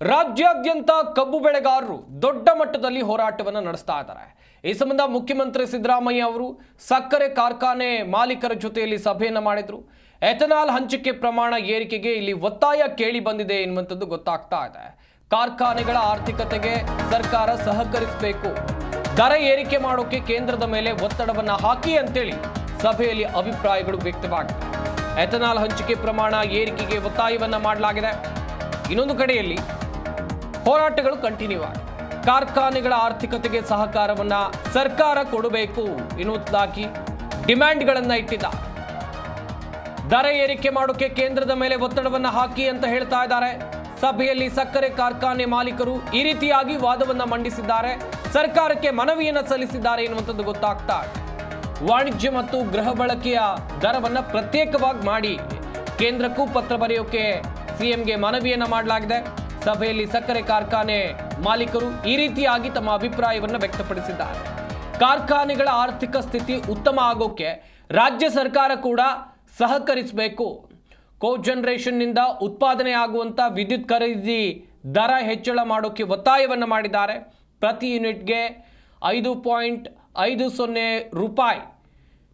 ರಾಜ್ಯಾದ್ಯಂತ ಕಬ್ಬು ಬೆಳೆಗಾರರು ದೊಡ್ಡ ಮಟ್ಟದಲ್ಲಿ ಹೋರಾಟವನ್ನು ನಡೆಸ್ತಾ ಇದ್ದಾರೆ. ಈ ಸಂಬಂಧ ಮುಖ್ಯಮಂತ್ರಿ ಸಿದ್ದರಾಮಯ್ಯ ಅವರು ಸಕ್ಕರೆ ಕಾರ್ಖಾನೆ ಮಾಲೀಕರ ಜೊತೆಯಲ್ಲಿ ಸಭೆಯನ್ನು ಮಾಡಿದ್ರು. ಎಥನಾಲ್ ಹಂಚಿಕೆ ಪ್ರಮಾಣ ಏರಿಕೆಗೆ ಇಲ್ಲಿ ಒತ್ತಾಯ ಕೇಳಿ ಬಂದಿದೆ ಎನ್ನುವಂಥದ್ದು ಗೊತ್ತಾಗ್ತಾ ಇದೆ. ಕಾರ್ಖಾನೆಗಳ ಆರ್ಥಿಕತೆಗೆ ಸರ್ಕಾರ ಸಹಕರಿಸಬೇಕು. ದರ ಏರಿಕೆ ಮಾಡೋಕೆ ಕೇಂದ್ರದ ಮೇಲೆ ಒತ್ತಡವನ್ನು ಹಾಕಿ ಅಂತೇಳಿ ಸಭೆಯಲ್ಲಿ ಅಭಿಪ್ರಾಯಗಳು ವ್ಯಕ್ತವಾಗಿವೆ ಎಥನಾಲ್ ಹಂಚಿಕೆ ಪ್ರಮಾಣ ಏರಿಕೆಗೆ ಒತ್ತಾಯವನ್ನು ಮಾಡಲಾಗಿದೆ. ಇನ್ನೊಂದು ಕಡೆಯಲ್ಲಿ ಹೋರಾಟಗಳು ಕಂಟಿನ್ಯೂ ಆಗಿದೆ ಕಾರ್ಖಾನೆಗಳ ಆರ್ಥಿಕತೆಗೆ ಸಹಕಾರವನ್ನ ಸರ್ಕಾರ ಕೊಡಬೇಕು ಎನ್ನುವುದಾಗಿ ಡಿಮ್ಯಾಂಡ್ಗಳನ್ನ ಇಟ್ಟಿದ್ದಾರೆ ದರ ಏರಿಕೆ ಮಾಡೋಕೆ ಕೇಂದ್ರದ ಮೇಲೆ ಒತ್ತಡವನ್ನ ಹಾಕಿ ಅಂತ ಹೇಳ್ತಾ ಇದ್ದಾರೆ. ಸಭೆಯಲ್ಲಿ ಸಕ್ಕರೆ ಕಾರ್ಖಾನೆ ಮಾಲೀಕರು ಈ ರೀತಿಯಾಗಿ ವಾದವನ್ನ ಮಂಡಿಸಿದ್ದಾರೆ. ಸರ್ಕಾರಕ್ಕೆ ಮನವಿಯನ್ನು ಸಲ್ಲಿಸಿದ್ದಾರೆ ಎನ್ನುವಂಥದ್ದು ಗೊತ್ತಾಗ್ತಾ ವಾಣಿಜ್ಯ ಮತ್ತು ಗೃಹ ಬಳಕೆಯ ದರವನ್ನ ಪ್ರತ್ಯೇಕವಾಗಿ ಮಾಡಿ ಕೇಂದ್ರಕ್ಕೂ ಪತ್ರ ಬರೆಯೋಕೆ ಸಿಎಂಗೆ ಮನವಿಯನ್ನ ಮಾಡಲಾಗಿದೆ. ಸಭೆಯಲ್ಲಿ ಸಕ್ಕರೆ ಕಾರ್ಖಾನೆ ಮಾಲೀಕರು ಈ ರೀತಿಯಾಗಿ ತಮ್ಮ ಅಭಿಪ್ರಾಯವನ್ನು ವ್ಯಕ್ತಪಡಿಸಿದ್ದಾರೆ. ಕಾರ್ಖಾನೆಗಳ ಆರ್ಥಿಕ ಸ್ಥಿತಿ ಉತ್ತಮ ಆಗೋಕ್ಕೆ ರಾಜ್ಯ ಸರ್ಕಾರ ಕೂಡ ಸಹಕರಿಸಬೇಕು. ಕೋ ಜನರೇಷನ್ನಿಂದ ಉತ್ಪಾದನೆ ಆಗುವಂಥ ವಿದ್ಯುತ್ ಖರೀದಿ ದರ ಹೆಚ್ಚಳ ಮಾಡೋಕ್ಕೆ ಒತ್ತಾಯವನ್ನು ಮಾಡಿದ್ದಾರೆ. ಪ್ರತಿ ಯೂನಿಟ್ಗೆ ಐದು ಪಾಯಿಂಟ್ ಐದು ಸೊನ್ನೆ ರೂಪಾಯಿ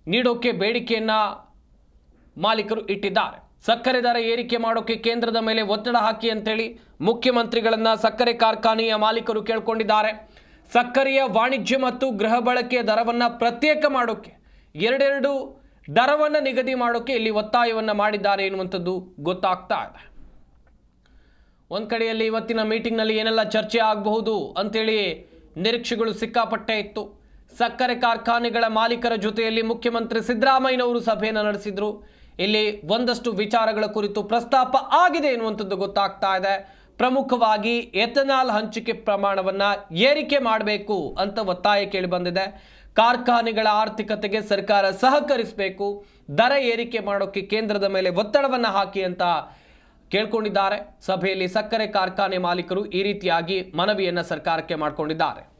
ನೀಡೋಕ್ಕೆ ಬೇಡಿಕೆಯನ್ನು ಮಾಲೀಕರು ಇಟ್ಟಿದ್ದಾರೆ. ಸಕ್ಕರೆ ದರ ಏರಿಕೆ ಮಾಡೋಕೆ ಕೇಂದ್ರದ ಮೇಲೆ ಒತ್ತಡ ಹಾಕಿ ಅಂತೇಳಿ ಮುಖ್ಯಮಂತ್ರಿಗಳನ್ನ ಸಕ್ಕರೆ ಕಾರ್ಖಾನೆಯ ಮಾಲೀಕರು ಕೇಳ್ಕೊಂಡಿದ್ದಾರೆ. ಸಕ್ಕರೆಯ ವಾಣಿಜ್ಯ ಮತ್ತು ಗೃಹ ಬಳಕೆಯ ದರವನ್ನು ಪ್ರತ್ಯೇಕ ಮಾಡೋಕೆ, ಎರಡೆರಡು ದರವನ್ನು ನಿಗದಿ ಮಾಡೋಕೆ ಇಲ್ಲಿ ಒತ್ತಾಯವನ್ನು ಮಾಡಿದ್ದಾರೆ ಎನ್ನುವಂಥದ್ದು ಗೊತ್ತಾಗ್ತಾ ಇದೆ. ಒಂದು ಕಡೆಯಲ್ಲಿ ಇವತ್ತಿನ ಮೀಟಿಂಗ್ನಲ್ಲಿ ಏನೆಲ್ಲ ಚರ್ಚೆ ಆಗಬಹುದು ಅಂತೇಳಿ ನಿರೀಕ್ಷೆಗಳು ಸಿಕ್ಕಾಪಟ್ಟೆ ಇತ್ತು. ಸಕ್ಕರೆ ಕಾರ್ಖಾನೆಗಳ ಮಾಲೀಕರ ಜೊತೆಯಲ್ಲಿ ಮುಖ್ಯಮಂತ್ರಿ ಸಿದ್ದರಾಮಯ್ಯನವರು ಸಭೆಯನ್ನು ನಡೆಸಿದ್ರು. ಇಲ್ಲಿ ಒಂದಷ್ಟು ವಿಚಾರಗಳ ಕುರಿತು ಪ್ರಸ್ತಾಪ ಆಗಿದೆ ಎನ್ನುವಂಥದ್ದು ಗೊತ್ತಾಗ್ತಾ ಇದೆ. ಪ್ರಮುಖವಾಗಿ ಎಥನಾಲ್ ಹಂಚಿಕೆ ಪ್ರಮಾಣವನ್ನ ಏರಿಕೆ ಮಾಡಬೇಕು ಅಂತ ಒತ್ತಾಯ ಕೇಳಿ ಬಂದಿದೆ. ಕಾರ್ಖಾನೆಗಳ ಆರ್ಥಿಕತೆಗೆ ಸರ್ಕಾರ ಸಹಕರಿಸಬೇಕು. ದರ ಏರಿಕೆ ಮಾಡೋಕ್ಕೆ ಕೇಂದ್ರದ ಮೇಲೆ ಒತ್ತಡವನ್ನು ಹಾಕಿ ಅಂತ ಕೇಳ್ಕೊಂಡಿದ್ದಾರೆ. ಸಭೆಯಲ್ಲಿ ಸಕ್ಕರೆ ಕಾರ್ಖಾನೆ ಮಾಲೀಕರು ಈ ರೀತಿಯಾಗಿ ಮನವಿಯನ್ನು ಸರ್ಕಾರಕ್ಕೆ ಮಾಡಿಕೊಂಡಿದ್ದಾರೆ.